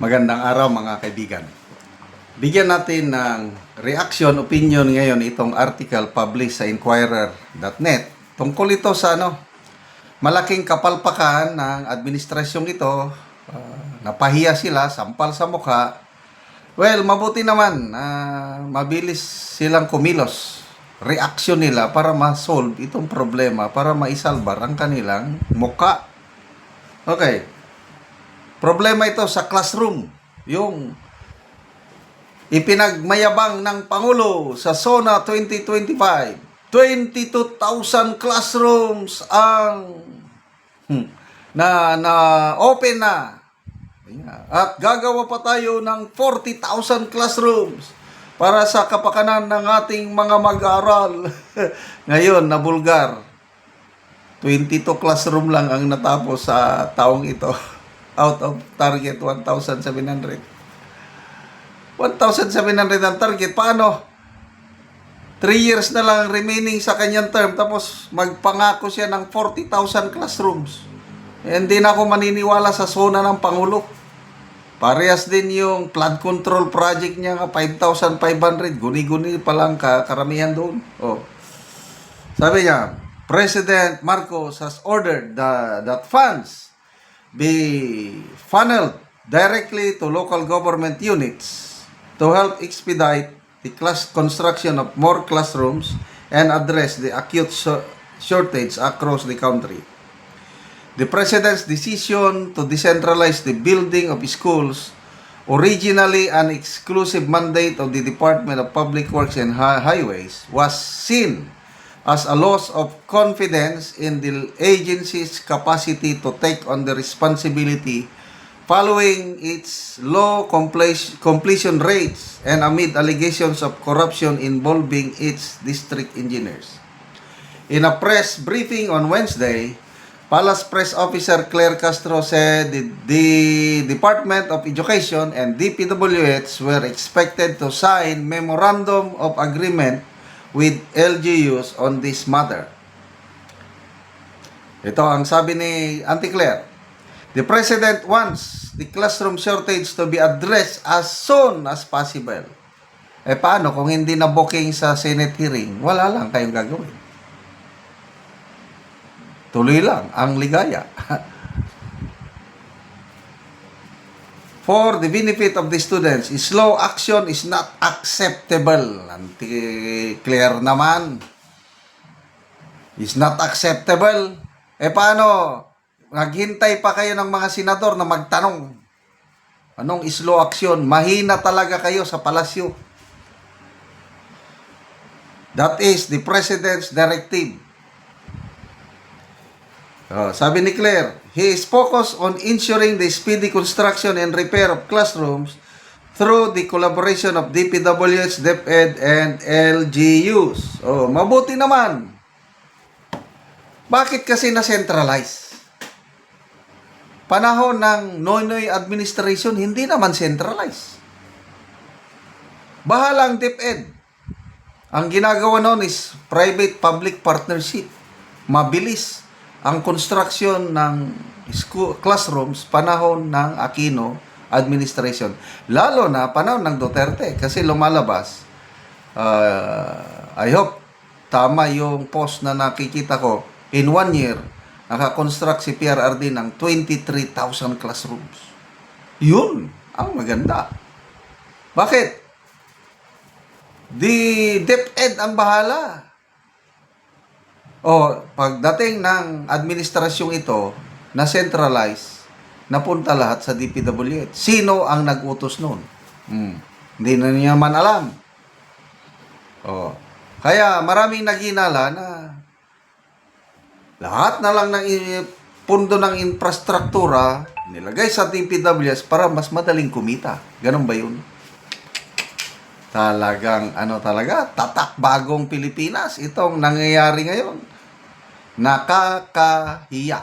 Magandang araw mga kaibigan. Bigyan natin ng reaction, opinion ngayon itong article published sa Inquirer.net. Tungkol ito sa ano, malaking kapalpakan ng administrasyong ito. ah, napahiya sila, sampal sa mukha. Well, mabuti naman, ah, mabilis silang kumilos. Reaction nila para ma-solve itong problema, para maisalbar ang kanilang mukha. Okay. Problema ito sa classroom. Yung ipinagmayabang ng Pangulo sa SONA 2025. 22,000 classrooms ang hmm, na na open na. At gagawa pa tayo ng 40,000 classrooms para sa kapakanan ng ating mga mag-aaral. Ngayon, na bulgar. 22 classroom lang ang natapos sa taong ito out of target 1,700. 1,700 ang target. Paano? 3 years na lang ang remaining sa kanyang term tapos magpangako siya ng 40,000 classrooms. Hindi na ako maniniwala sa zona ng Pangulo. Parehas din yung flood control project niya nga 5,500. Guni-guni pa lang ka, karamihan doon. Oh. Sabi niya, President Marcos has ordered the, that funds be funneled directly to local government units to help expedite the class construction of more classrooms and address the acute shortage across the country. The President's decision to decentralize the building of schools, originally an exclusive mandate of the Department of Public Works and Highways, was seen as a loss of confidence in the agency's capacity to take on the responsibility following its low completion rates and amid allegations of corruption involving its district engineers. In a press briefing on Wednesday, Palace Press Officer Claire Castro said the Department of Education and DPWH were expected to sign memorandum of agreement with LGUs on this matter. Ito ang sabi ni Auntie Claire. The President wants the classroom shortage to be addressed as soon as possible. Eh paano kung hindi na booking sa Senate hearing? Wala lang kayong gagawin. Tuloy lang ang ligaya. For the benefit of the students, slow action is not acceptable. Anti-clear naman. Is not acceptable. Eh paano? Naghintay pa kayo ng mga senador na magtanong. Anong slow action? Mahina talaga kayo sa palasyo. That is the President's directive. Oh, sabi ni Claire, he is focused on ensuring the speedy construction and repair of classrooms through the collaboration of DPWH, DepEd, and LGUs. Oh, mabuti naman. Bakit kasi na-centralize? Panahon ng Noynoy administration, hindi naman centralize. Bahalang DepEd. Ang ginagawa noon is private-public partnership. Mabilis ang construction ng school, classrooms panahon ng Aquino administration. Lalo na panahon ng Duterte kasi lumalabas. uh, I hope tama yung post na nakikita ko. In one year, nakakonstruct si PRRD ng 23,000 classrooms. Yun ang maganda. Bakit? Di DepEd ang bahala. O, pagdating ng administrasyong ito, na centralize, napunta lahat sa DPWH. Sino ang nag-utos noon? Hmm. Hindi na niya man alam. O, kaya maraming naginala na lahat na lang ng pundo ng infrastruktura nilagay sa DPWH para mas madaling kumita. Ganun ba yun? Talagang ano talaga, tatak bagong Pilipinas itong nangyayari ngayon. Nakakahiya.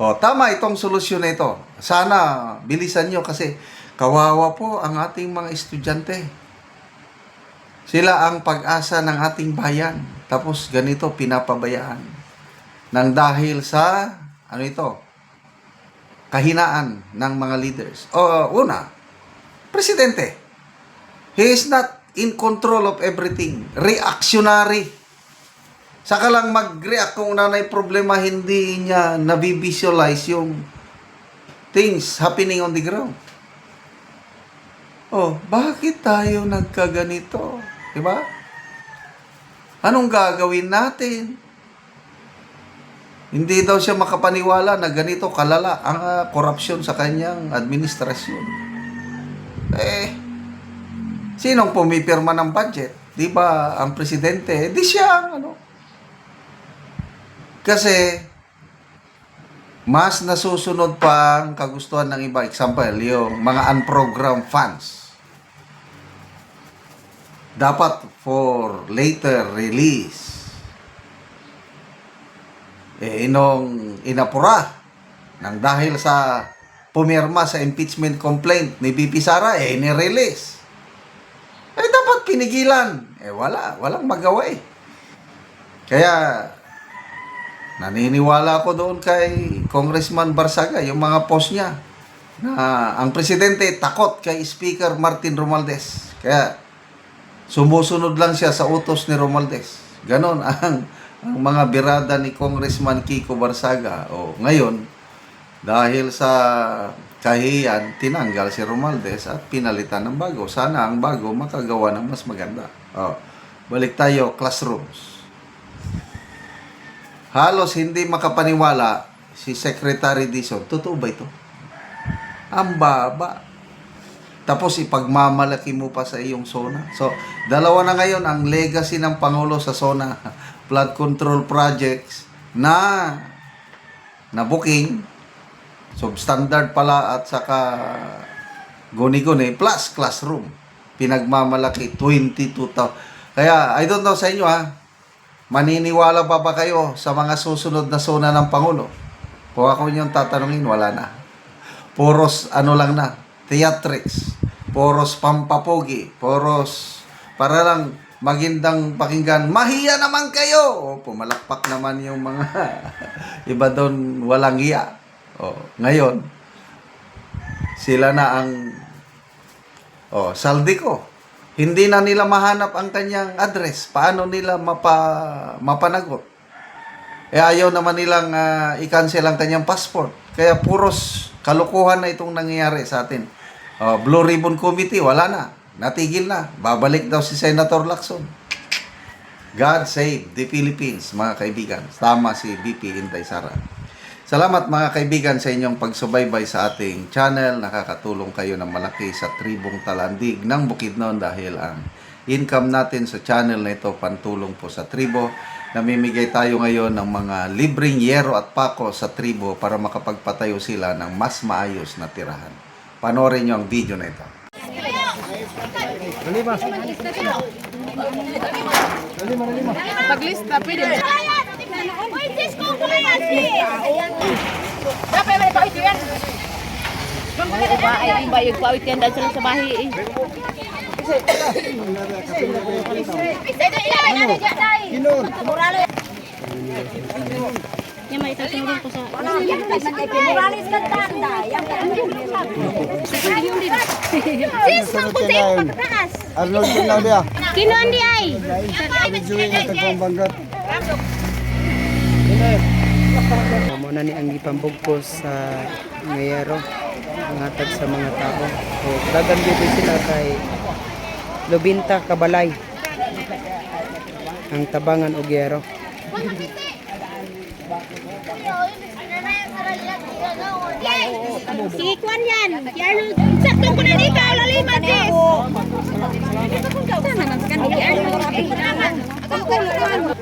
O, tama itong solusyon na ito. Sana bilisan nyo kasi kawawa po ang ating mga estudyante. Sila ang pag-asa ng ating bayan. Tapos ganito pinapabayaan. Nang dahil sa, ano ito? kahinaan ng mga leaders. O, una, presidente. He is not in control of everything. Reactionary. Saka lang mag-react kung nanay problema, hindi niya nabivisualize yung things happening on the ground. Oh, bakit tayo nagkaganito? Diba? Anong gagawin natin? Hindi daw siya makapaniwala na ganito kalala ang ah, korupsyon sa kanyang administrasyon. Eh, sinong pumipirma ng budget? Di ba ang presidente? Eh, di siya ang ano. Kasi, mas nasusunod pa ang kagustuhan ng iba. Example, yung mga unprogrammed funds. Dapat for later release eh, inong inapura nang dahil sa pumirma sa impeachment complaint ni BP Sara, eh, nirelease. Eh, dapat pinigilan. Eh, wala. Walang magawa eh. Kaya, naniniwala ako doon kay Congressman Barsaga, yung mga post niya, na ang presidente takot kay Speaker Martin Romualdez. Kaya, sumusunod lang siya sa utos ni Romualdez. Ganon ang ang mga birada ni Congressman Kiko Barsaga. O ngayon, dahil sa kahiyan, tinanggal si Romualdez at pinalitan ng bago. Sana ang bago makagawa ng mas maganda. O, balik tayo, classrooms. Halos hindi makapaniwala si Secretary Dizon. Totoo ba ito? Ang baba. Tapos ipagmamalaki mo pa sa iyong zona. So, dalawa na ngayon ang legacy ng Pangulo sa zona. Flood control projects na na booking substandard pala at saka guni-guni plus classroom. Pinagmamalaki 22,000. Kaya I don't know sa inyo ha. Maniniwala pa ba kayo sa mga susunod na zona ng Pangulo? Kung ako yung tatanungin, wala na. Puros ano lang na, theatrics, poros pampapogi, poros para lang magindang pakinggan, mahiya naman kayo! O, pumalakpak naman yung mga iba doon walang hiya. O, ngayon, sila na ang o, saldi ko. Hindi na nila mahanap ang kanyang address. Paano nila mapa, mapanagot? Eh ayaw naman nilang ah, i-cancel ang kanyang passport. Kaya puros kalukuhan na itong nangyayari sa atin. Oh, Blue Ribbon Committee, wala na. Natigil na. Babalik daw si Senator Lacson. God save the Philippines, mga kaibigan. Tama si BP Intay Sara. Salamat mga kaibigan sa inyong pagsubaybay sa ating channel. Nakakatulong kayo ng malaki sa tribong talandig ng Bukidnon dahil ang income natin sa channel na ito pantulong po sa tribo. Namimigay tayo ngayon ng mga libreng yero at pako sa tribo para makapagpatayo sila ng mas maayos na tirahan. Panoorin nyo ang video na ito. Paglista, pwede. Ko ko yan, sis! Dapat may pawit yan. Bahay, ang bayag pawit yan dahil sa bahay eh. Muralo yan. May itasunod ko sa... Muralis ka tanda. Sis, mangkunti yung pagkataas. Arnold Pinaudia. Kinuan di ay. Juwi na tagpambanggat. Amo na ni ang ipambugkos sa ngayero ngatag sa mga tao. O dagan dito sila kay Lubinta Kabalay. Ang tabangan og yero. Sige, kuan yan. Yan, saktong ko na ni ka, laliman, sis. Sama ng kanil, yan. Ako, kuan. Wala naman kasagulin.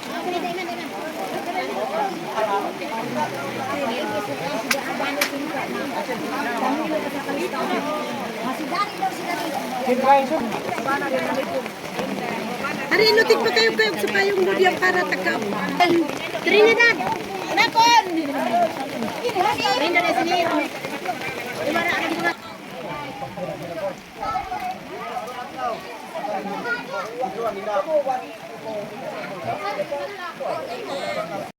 Hari inutik pa kayo kayo sa payong lubya para tagap. Trinidad! Nakon! Trinidad na sini. Iba na ang mga